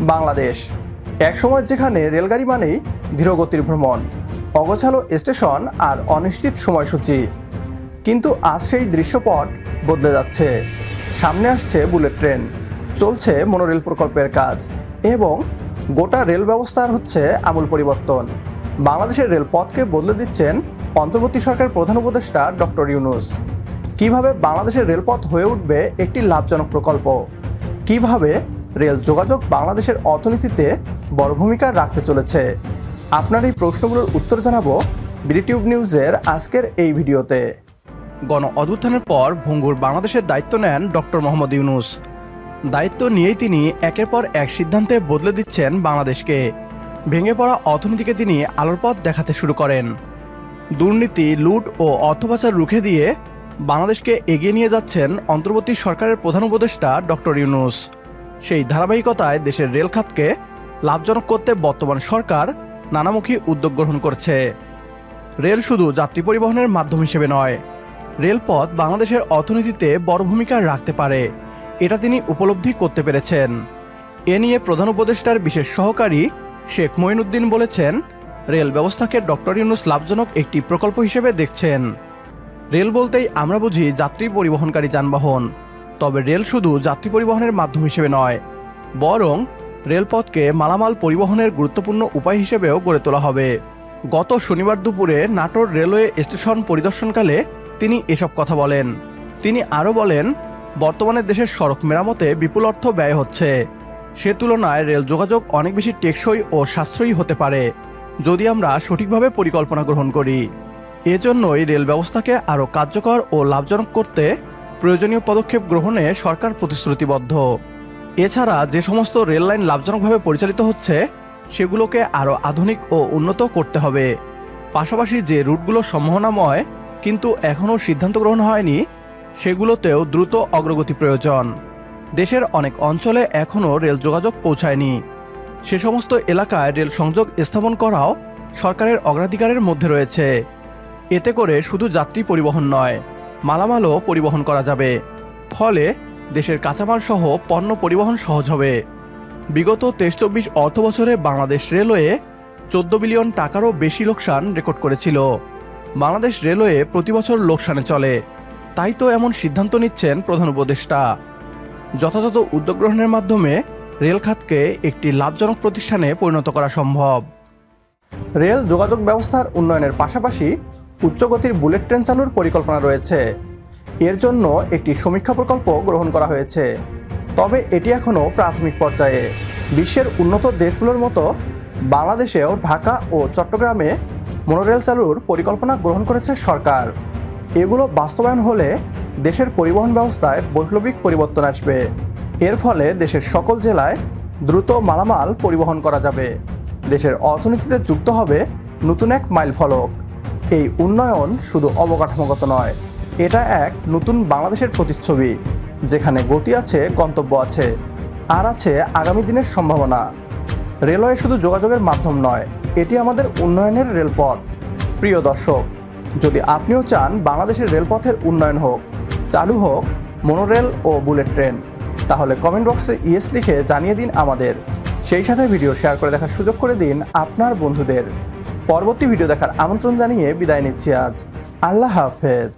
বাংলাদেশ। একসময় যেখানে রেলগাড়ি মানেই ধীরগতির ভ্রমণ, অগোছালো স্টেশন আর অনিশ্চিত সময়সূচি। কিন্তু আজ সেই দৃশ্যপট বদলে যাচ্ছে। সামনে আসছে বুলেট ট্রেন, চলছে মনোরেল প্রকল্পের কাজ এবং গোটা রেল ব্যবস্থার হচ্ছে আমূল পরিবর্তন। বাংলাদেশের রেলপথকে বদলে দিচ্ছেন অন্তর্বর্তী সরকার প্রধান উপদেষ্টা ডক্টর ইউনুস। কীভাবে বাংলাদেশের রেলপথ হয়ে উঠবে একটি লাভজনক প্রকল্প? কীভাবে রেল যোগাযোগ বাংলাদেশের অর্থনীতিতে বড় ভূমিকা রাখতে চলেছে। আপনার এই প্রশ্নগুলোর উত্তর জানাব বিডিটিউব নিউজের আজকের এই ভিডিওতে। গণ অভ্যুত্থানের পর ভঙ্গুর বাংলাদেশের দায়িত্ব নেন ডক্টর মোহাম্মদ ইউনুস। দায়িত্ব নিয়েই তিনি একের পর এক সিদ্ধান্তে বদলে দিচ্ছেন বাংলাদেশকে। ভেঙে পড়া অর্থনীতিকে তিনি আলোর পথ দেখাতে শুরু করেন। দুর্নীতি, লুট ও অর্থপাচার রুখে দিয়ে বাংলাদেশকে এগিয়ে নিয়ে যাচ্ছেন অন্তর্বর্তী সরকারের প্রধান উপদেষ্টা ডক্টর ইউনুস। সেই ধারাবাহিকতায় দেশের রেল খাতকে লাভজনক করতে বর্তমান সরকার নানামুখী উদ্যোগ গ্রহণ করছে। রেল শুধু যাত্রী পরিবহনের মাধ্যম হিসেবে নয়, রেলপথ বাংলাদেশের অর্থনীতিতে বড় ভূমিকা রাখতে পারে, এটা তিনি উপলব্ধি করতে পেরেছেন। এ নিয়ে প্রধান উপদেষ্টার বিশেষ সহকারী শেখ মঈনুদ্দিন বলেছেন, রেল ব্যবস্থাকে ডক্টর ইউনুস লাভজনক একটি প্রকল্প হিসেবে দেখছেন। রেল বলতেই আমরা বুঝি যাত্রী পরিবহনকারী যানবাহন। তবে রেল শুধু যাত্রী পরিবহনের মাধ্যম হিসেবে নয়, বরং রেলপথকে মালামাল পরিবহনের গুরুত্বপূর্ণ উপায় হিসেবেও গড়ে তোলা হবে। গত শনিবার দুপুরে নাটোর রেলওয়ে স্টেশন পরিদর্শনকালে তিনি এসব কথা বলেন। তিনি আরও বলেন, বর্তমানে দেশের সড়ক মেরামতে বিপুল অর্থ ব্যয় হচ্ছে। সে তুলনায় রেল যোগাযোগ অনেক বেশি টেকসই ও সাশ্রয়ী হতে পারে, যদি আমরা সঠিকভাবে পরিকল্পনা গ্রহণ করি। এজন্যই রেল ব্যবস্থাকে আরও কার্যকর ও লাভজনক করতে প্রয়োজনীয় পদক্ষেপ গ্রহণে সরকার প্রতিশ্রুতিবদ্ধ। এছাড়া যে সমস্ত রেল লাইন লাভজনকভাবে পরিচালিত হচ্ছে, সেগুলোকে আরও আধুনিক ও উন্নত করতে হবে। পাশাপাশি যে রুটগুলো সম্ভাবনাময়, কিন্তু এখনও সিদ্ধান্ত গ্রহণ হয়নি, সেগুলোতেও দ্রুত অগ্রগতি প্রয়োজন। দেশের অনেক অঞ্চলে এখনও রেল যোগাযোগ পৌঁছায়নি। সে সমস্ত এলাকায় রেল সংযোগ স্থাপন করাও সরকারের অগ্রাধিকারের মধ্যে রয়েছে। এতে করে শুধু যাত্রী পরিবহন নয় মালামালও পরিবহন করা যাবে। ফলে দেশের কাঁচামাল সহ পণ্য পরিবহন সহজ হবে। বিগত তেইশ চব্বিশ অর্থ বছরে বাংলাদেশ রেলওয়ে চোদ্দ বিলিয়ন টাকারও বেশি লোকসান রেকর্ড করেছিল। বাংলাদেশ রেলওয়ে প্রতি বছর লোকসানে চলে। তাই তো এমন সিদ্ধান্ত নিচ্ছেন প্রধান উপদেষ্টা। যথাযথ উদ্যোগ গ্রহণের মাধ্যমে রেল খাতকে একটি লাভজনক প্রতিষ্ঠানে পরিণত করা সম্ভব। রেল যোগাযোগ ব্যবস্থার উন্নয়নের পাশাপাশি উচ্চগতির বুলেট ট্রেন চালুর পরিকল্পনা রয়েছে। এর জন্য একটি সমীক্ষা প্রকল্প গ্রহণ করা হয়েছে। তবে এটি এখনও প্রাথমিক পর্যায়ে। বিশ্বের উন্নত দেশগুলোর মতো বাংলাদেশেও ঢাকা ও চট্টগ্রামে মনোরেল চালুর পরিকল্পনা গ্রহণ করেছে সরকার। এগুলো বাস্তবায়ন হলে দেশের পরিবহন ব্যবস্থায় বৈপ্লবিক পরিবর্তন আসবে। এর ফলে দেশের সকল জেলায় দ্রুত মালামাল পরিবহন করা যাবে। দেশের অর্থনীতিতে যুক্ত হবে নতুন এক মাইল ফলক এই উন্নয়ন শুধু অবকাঠামোগত নয়, এটা এক নতুন বাংলাদেশের প্রতিচ্ছবি, যেখানে গতি আছে, গন্তব্য আছে, আর আছে আগামী দিনের সম্ভাবনা। রেলওয়ে শুধু যোগাযোগের মাধ্যম নয়, এটি আমাদের উন্নয়নের রেলপথ। প্রিয় দর্শক, যদি আপনিও চান বাংলাদেশের রেলপথের উন্নয়ন হোক, চালু হোক মনোরেল ও বুলেট ট্রেন, তাহলে কমেন্ট বক্সে ইয়েস লিখে জানিয়ে দিন আমাদের। সেই সাথে ভিডিও শেয়ার করে দেখার সুযোগ করে দিন আপনার বন্ধুদের। পরবর্তী ভিডিও দেখার আমন্ত্রণ জানিয়ে বিদায় নিচ্ছি আজ। আল্লাহ হাফেজ।